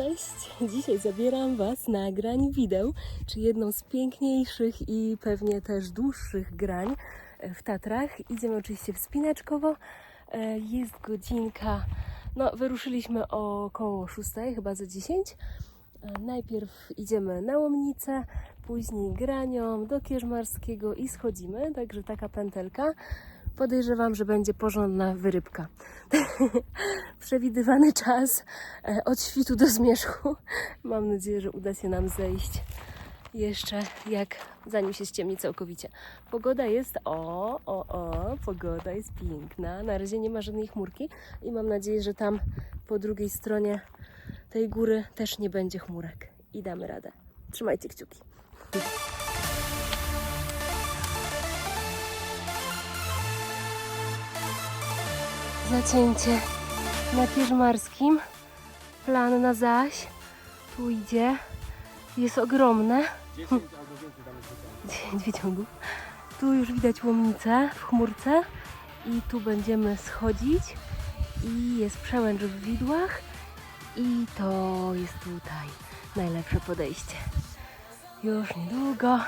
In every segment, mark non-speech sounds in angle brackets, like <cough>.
Cześć! <laughs> Dzisiaj zabieram Was na grań wideł, czy jedną z piękniejszych i pewnie też dłuższych grań w Tatrach. Idziemy oczywiście wspinaczkowo. E, Jest godzinka, no wyruszyliśmy około 6, chyba za 10. E, Najpierw idziemy na Łomnicę, później granią do Kierzmarskiego i schodzimy, także taka pętelka. Podejrzewam, że będzie porządna wyrybka. <laughs> Przewidywany czas e, od świtu do zmierzchu. Mam nadzieję, że uda się nam zejść jeszcze jak zanim się ściemni całkowicie. Pogoda jest o, o, o, pogoda jest piękna. Na razie nie ma żadnej chmurki i mam nadzieję, że tam po drugiej stronie tej góry też nie będzie chmurek i damy radę. Trzymajcie kciuki. Zacięcie na Pierzmarskim. Plan na zaś. Tu idzie. Jest ogromne. <laughs> 10 albo więcej tam jest wyciągów. 9 wyciągów. Tu już widać łomnicę w chmurce. I tu będziemy schodzić. I jest przełęcz w widłach. I to jest tutaj najlepsze podejście. Już niedługo.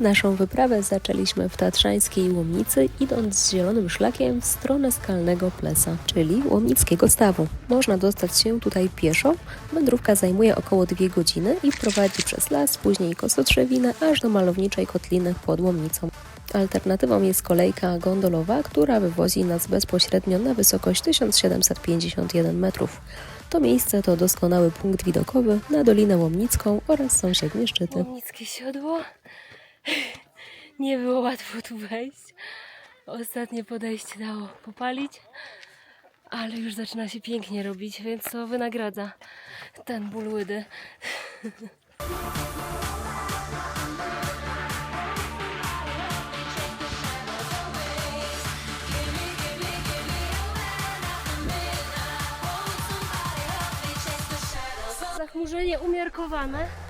Naszą wyprawę zaczęliśmy w Tatrzańskiej Łomnicy, idąc zielonym szlakiem w stronę skalnego plesa, czyli Łomnickiego Stawu. Można dostać się tutaj pieszo. Wędrówka zajmuje około dwie godziny i prowadzi przez las, później kosotrzewinę, aż do malowniczej kotliny pod Łomnicą. Alternatywą jest kolejka gondolowa, która wywozi nas bezpośrednio na wysokość 1751 metrów. To miejsce to doskonały punkt widokowy na Dolinę Łomnicką oraz sąsiednie szczyty. Łomnickie siodło. Nie było łatwo tu wejść. Ostatnie podejście dało popalić, ale już zaczyna się pięknie robić, więc to wynagradza ten ból łydy. Zachmurzenie umiarkowane.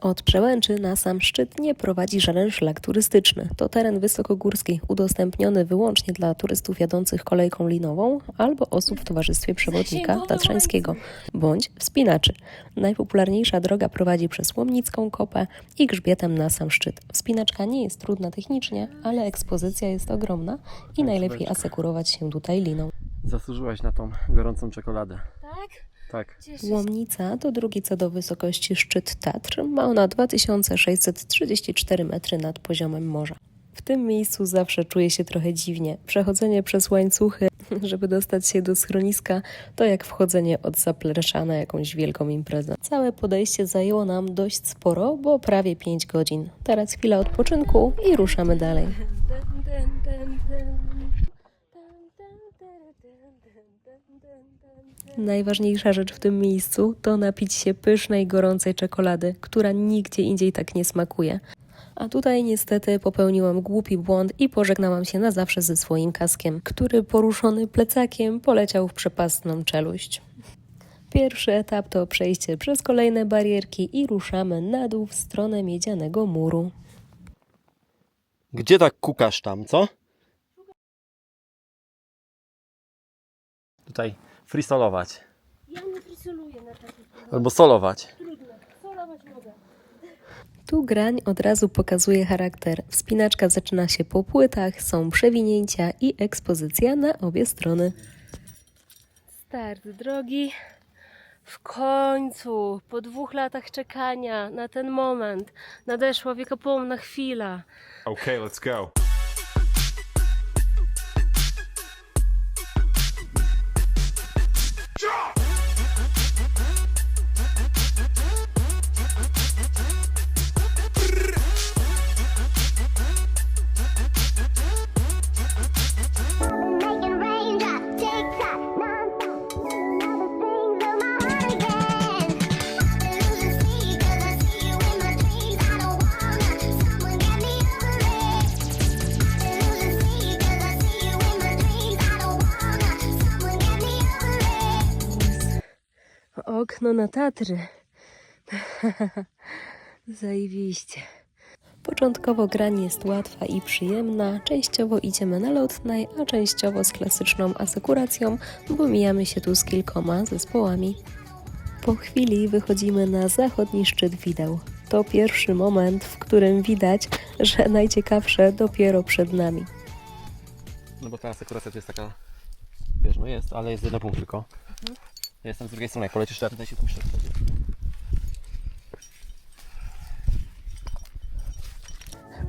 Od przełęczy na sam szczyt nie prowadzi żaden szlak turystyczny. To teren wysokogórski, udostępniony wyłącznie dla turystów jadących kolejką linową albo osób w towarzystwie przewodnika tatrzańskiego, bądź wspinaczy. Najpopularniejsza droga prowadzi przez Łomnicką Kopę i grzbietem na sam szczyt. Wspinaczka nie jest trudna technicznie, ale ekspozycja jest ogromna i najlepiej asekurować się tutaj liną. Zasłużyłaś na tą gorącą czekoladę. Tak? Tak. Łomnica to drugi co do wysokości szczyt Tatr. Ma ona 2634 metry nad poziomem morza. W tym miejscu zawsze czuję się trochę dziwnie. Przechodzenie przez łańcuchy, <laughs> żeby dostać się do schroniska, to jak wchodzenie od zaplecza na jakąś wielką imprezę. Całe podejście zajęło nam dość sporo, bo prawie 5 godzin. Teraz chwila odpoczynku i ruszamy dalej. Najważniejsza rzecz w tym miejscu to napić się pysznej, gorącej czekolady, która nigdzie indziej tak nie smakuje. A tutaj niestety popełniłam głupi błąd i pożegnałam się na zawsze ze swoim kaskiem, który poruszony plecakiem poleciał w przepastną czeluść. Pierwszy etap to przejście przez kolejne barierki i ruszamy na dół w stronę miedzianego muru. Gdzie tak kukasz tam, co? Tutaj freestolować. Ja nie frisoluję na takich Albo solować. trudno. Solować mogę. Tu grań od razu pokazuje charakter. Wspinaczka zaczyna się po płytach, są przewinięcia i ekspozycja na obie strony. Start drogi. W końcu, po dwóch latach czekania na ten moment, nadeszła wiekopomna chwila. Okay, let's go. Okno na Tatry. <laughs> Zajebiście. Początkowo grań jest łatwa i przyjemna, częściowo idziemy na lotnej, a częściowo z klasyczną asekuracją, bo mijamy się tu z kilkoma zespołami. Po chwili wychodzimy na zachodni szczyt wideł. To pierwszy moment, w którym widać, że najciekawsze dopiero przed nami. No bo teraz akurat to jest taka, wiesz, no jest, ale jest jeden punkt tylko. Ja jestem z drugiej strony, polecisz, to ja tutaj.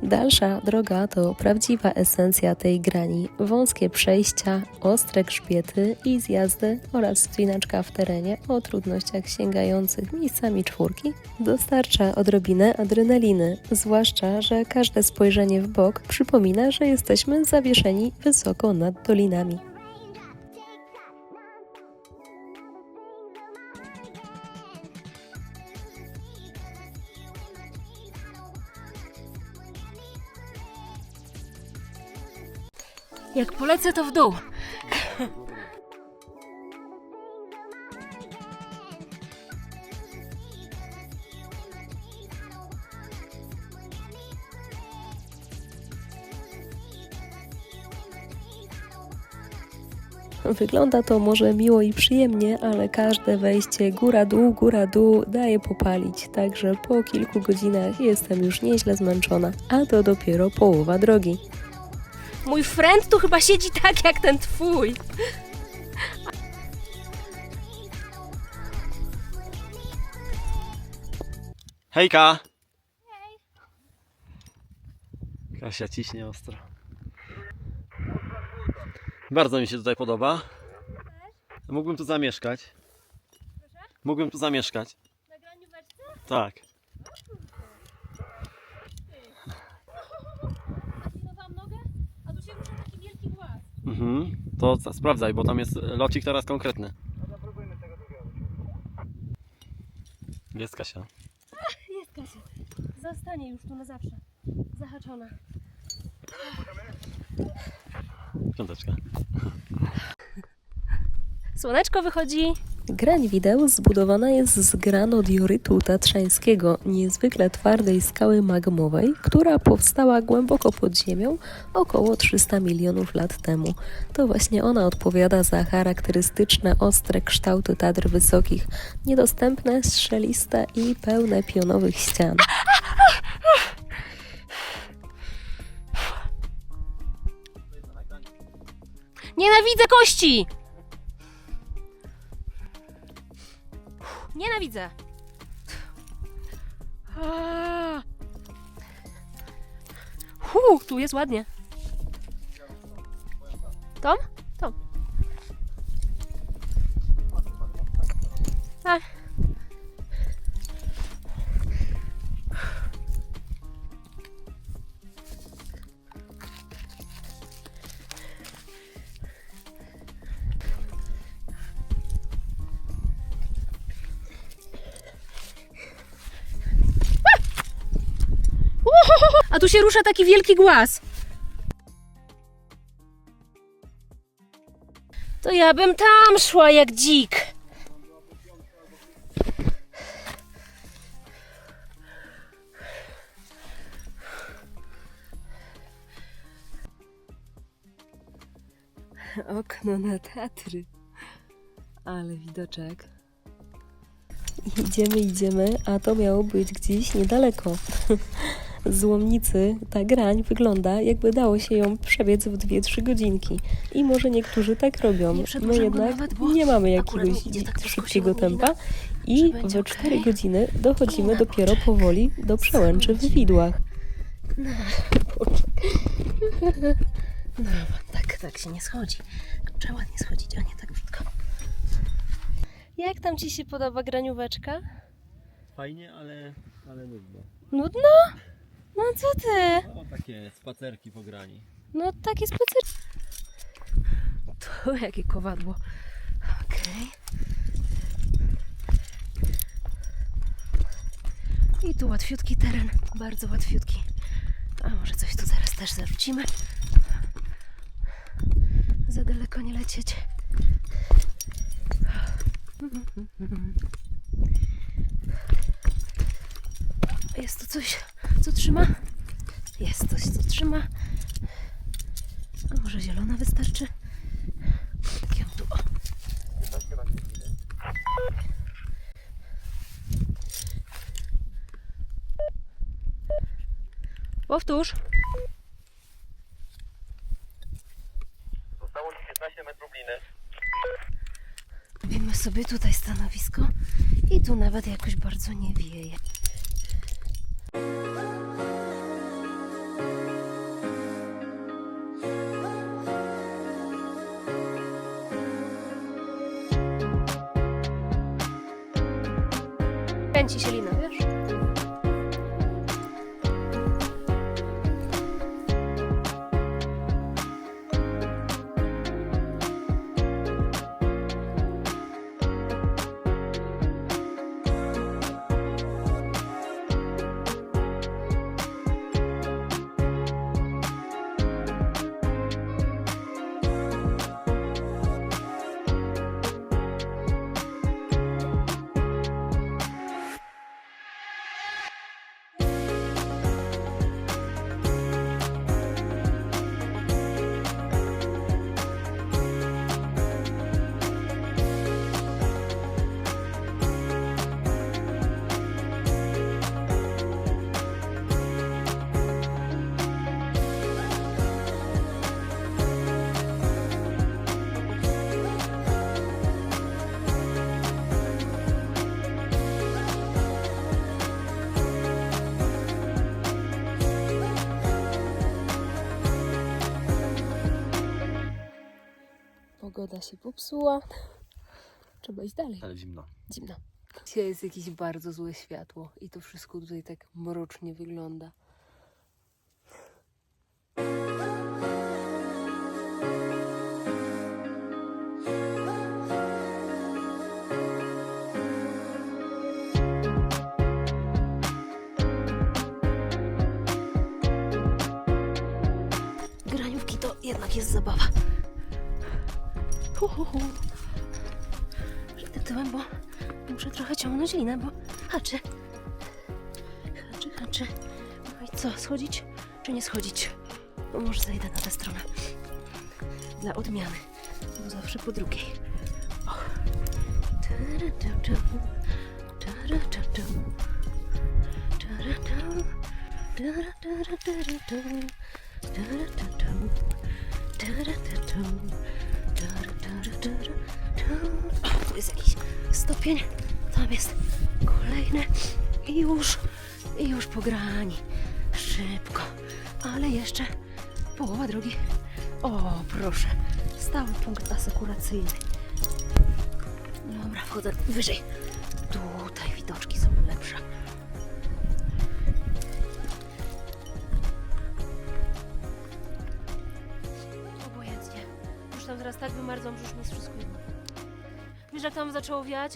Dalsza droga to prawdziwa esencja tej grani. Wąskie przejścia, ostre grzbiety i zjazdy oraz wspinaczka w terenie o trudnościach sięgających miejscami czwórki dostarcza odrobinę adrenaliny, zwłaszcza, że każde spojrzenie w bok przypomina, że jesteśmy zawieszeni wysoko nad dolinami. Jak polecę, to w dół. Wygląda to może miło i przyjemnie, ale każde wejście góra-dół, góra-dół daje popalić, także po kilku godzinach jestem już nieźle zmęczona, a to dopiero połowa drogi. Mój friend tu chyba siedzi tak jak ten twój. Hejka! Kasia ciśnie ostro. Bardzo mi się tutaj podoba. Mógłbym tu zamieszkać. Mógłbym tu zamieszkać. Tak. A tu się rusza taki wielki głaz. Mhm. To za- sprawdzaj, bo tam jest locik teraz konkretny. Jest Kasia. Jest Kasia. Zostanie już tu na zawsze. Zahaczona. Piąteczka. Słoneczko wychodzi. Grań wideł zbudowana jest z granodiorytu tatrzańskiego, niezwykle twardej skały magmowej, która powstała głęboko pod ziemią około 300 milionów lat temu. To właśnie ona odpowiada za charakterystyczne ostre kształty Tatr wysokich, niedostępne, strzeliste i pełne pionowych ścian. Nienawidzę kości! Nienawidzę. Hu, tu jest ładnie. Tom? Tom. Tak. Tu się rusza taki wielki głaz. To ja bym tam szła jak dzik. Okno na Tatry. Ale widoczek. Idziemy, idziemy, a to miało być gdzieś niedaleko. <laughs> Z Łomnicy ta grań wygląda, jakby dało się ją przebiec w 2-3 godzinki. I może niektórzy tak robią. Nie My jednak nawet, nie mamy jakiegoś tak szybkiego tempa. I we 4 okej. godziny dochodzimy dopiero powoli do przełęczy w widłach. No, tak, tak się nie schodzi. Trzeba ładnie schodzić, a nie tak brzydko. Jak tam Ci się podoba granióweczka? Fajnie, ale, ale nudno. Nudno? No co ty? O, takie spacerki po grani. No takie spacer... To jakie kowadło. Okej. I tu łatwiutki teren, bardzo łatwiutki. A może coś tu zaraz też zarzucimy? Za daleko nie lecieć. Jest tu coś, co trzyma? Jest coś, co trzyma. A może zielona wystarczy? Tak ją tu. O. Powtórz. Zostało ci 15 metrów liny. Robimy sobie tutaj stanowisko i tu nawet jakoś bardzo nie wieje. Kręci się lina, wiesz? Pogoda się popsuła. Trzeba iść dalej. Ale zimno. Zimno. Dzisiaj jest jakieś bardzo złe światło i to wszystko tutaj tak mrocznie wygląda. Graniówki to jednak jest zabawa. Hu, hu, hu. Tyłem, bo muszę trochę ciągnąć linę, bo haczy. Haczy, haczy. No i co, schodzić czy nie schodzić? No może zejdę na tę stronę. Dla odmiany, bo zawsze po drugiej. O. Tu jest jakiś stopień. Tam jest kolejny. I już, i już po grani. Szybko. Ale jeszcze połowa drogi. O, proszę. Stały punkt asekuracyjny. Dobra, wchodzę wyżej. Tutaj widoczki są lepsze. Obojętnie. Już tam teraz tak wymardzą, że już jest wszystko. Wiesz, jak tam zaczęło wiać?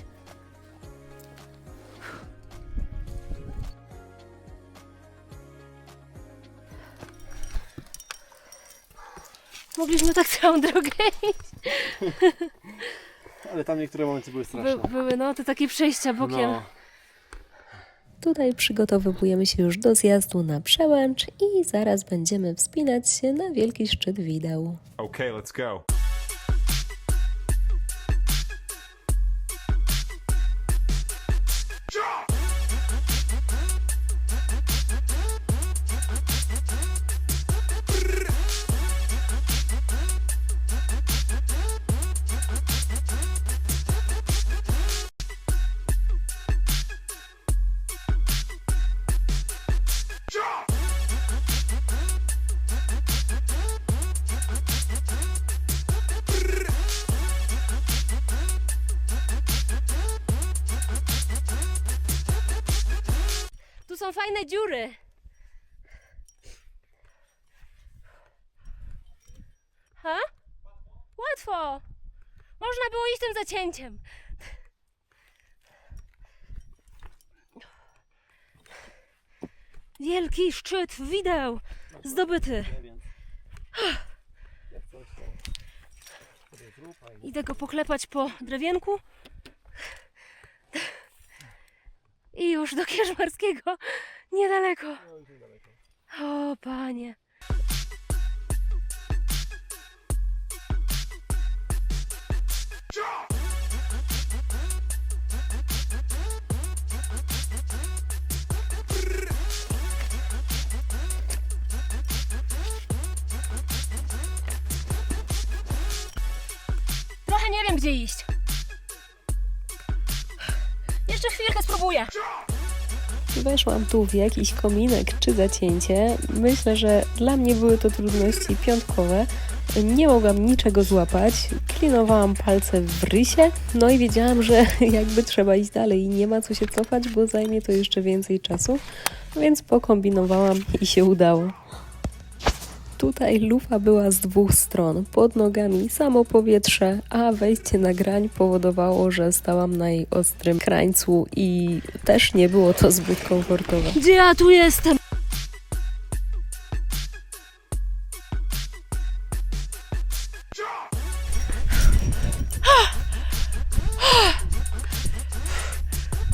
Mogliśmy tak całą drogę iść. Ale tam niektóre momenty były By, straszne. były no te takie przejścia bokiem. No. Tutaj przygotowujemy się już do zjazdu na przełęcz i zaraz będziemy wspinać się na wielki szczyt wideł. Okay, let's go. Dziury. Ha? Łatwo. Można było iść tym zacięciem. Wielki szczyt wideł zdobyty. Idę go poklepać po drewienku. I już do <laughs> Kierzmarskiego Niedaleko. No. O, panie. Trochę nie wiem, gdzie iść. Jeszcze chwilkę spróbuję. Weszłam tu w jakiś kominek czy zacięcie. Myślę, że dla mnie były to trudności piątkowe. Nie mogłam niczego złapać. Klinowałam palce w rysie, no i wiedziałam, że <laughs> jakby trzeba iść dalej i nie ma co się cofać, bo zajmie to jeszcze więcej czasu. Więc pokombinowałam i się udało. Tutaj lufa była z dwóch stron. Pod nogami samo powietrze, a wejście na grań powodowało, że stałam na jej ostrym krańcu i też nie było to zbyt komfortowe. Gdzie ja tu jestem?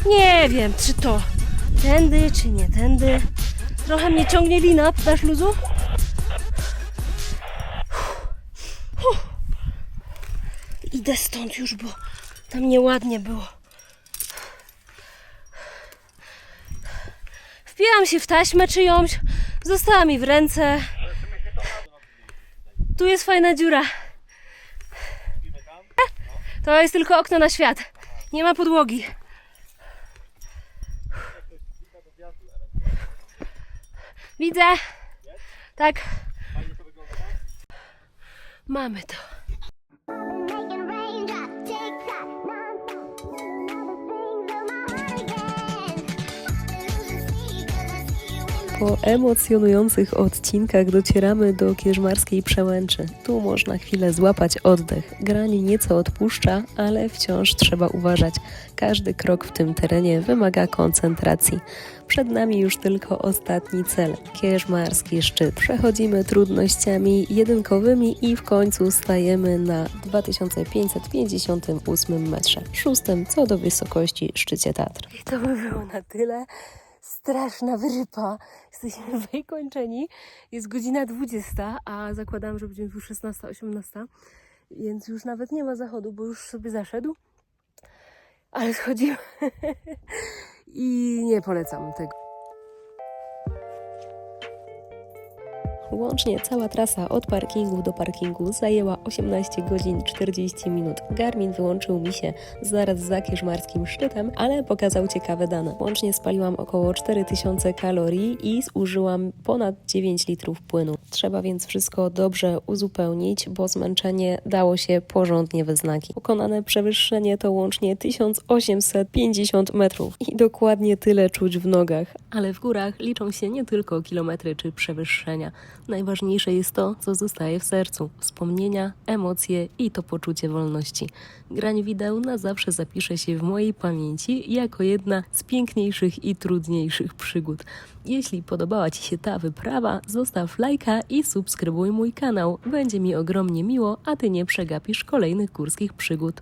Nie wiem, czy to tędy, czy nie tędy. Trochę mnie ciągnie lina, dasz luzu? Idę stąd już, bo tam nieładnie było. Wpiłam się w taśmę czyjąś, została mi w ręce. Tu jest fajna dziura. To jest tylko okno na świat. Nie ma podłogi. Widzę. Tak. Mamy to. Po emocjonujących odcinkach docieramy do Kierzmarskiej Przełęczy. Tu można chwilę złapać oddech. Grań nieco odpuszcza, ale wciąż trzeba uważać. Każdy krok w tym terenie wymaga koncentracji. Przed nami już tylko ostatni cel Kierzmarski szczyt. Przechodzimy trudnościami jedynkowymi i w końcu stajemy na 2558 metrze, szóstym co do wysokości szczycie Tatr. I to by było na tyle straszna wyrypa. Jesteśmy <laughs> wykończeni. Jest godzina 20, a zakładam, że będzie tu 16, 18. Więc już nawet nie ma zachodu, bo już sobie zaszedł. Ale <laughs> schodzimy. I nie polecam tego. Łącznie cała trasa od parkingu do parkingu zajęła 18 godzin 40 minut. Garmin wyłączył mi się zaraz za Kierzmarskim szczytem, ale pokazał ciekawe dane. Łącznie spaliłam około 4000 kalorii i zużyłam ponad 9 litrów płynu. Trzeba więc wszystko dobrze uzupełnić, bo zmęczenie dało się porządnie we znaki. Pokonane przewyższenie to łącznie 1850 metrów i dokładnie tyle czuć w nogach. Ale w górach liczą się nie tylko kilometry czy przewyższenia. Najważniejsze jest to, co zostaje w sercu: wspomnienia, emocje i to poczucie wolności. Grań wideł na zawsze zapisze się w mojej pamięci jako jedna z piękniejszych i trudniejszych przygód. Jeśli podobała Ci się ta wyprawa, zostaw lajka i subskrybuj mój kanał. Będzie mi ogromnie miło, a Ty nie przegapisz kolejnych górskich przygód.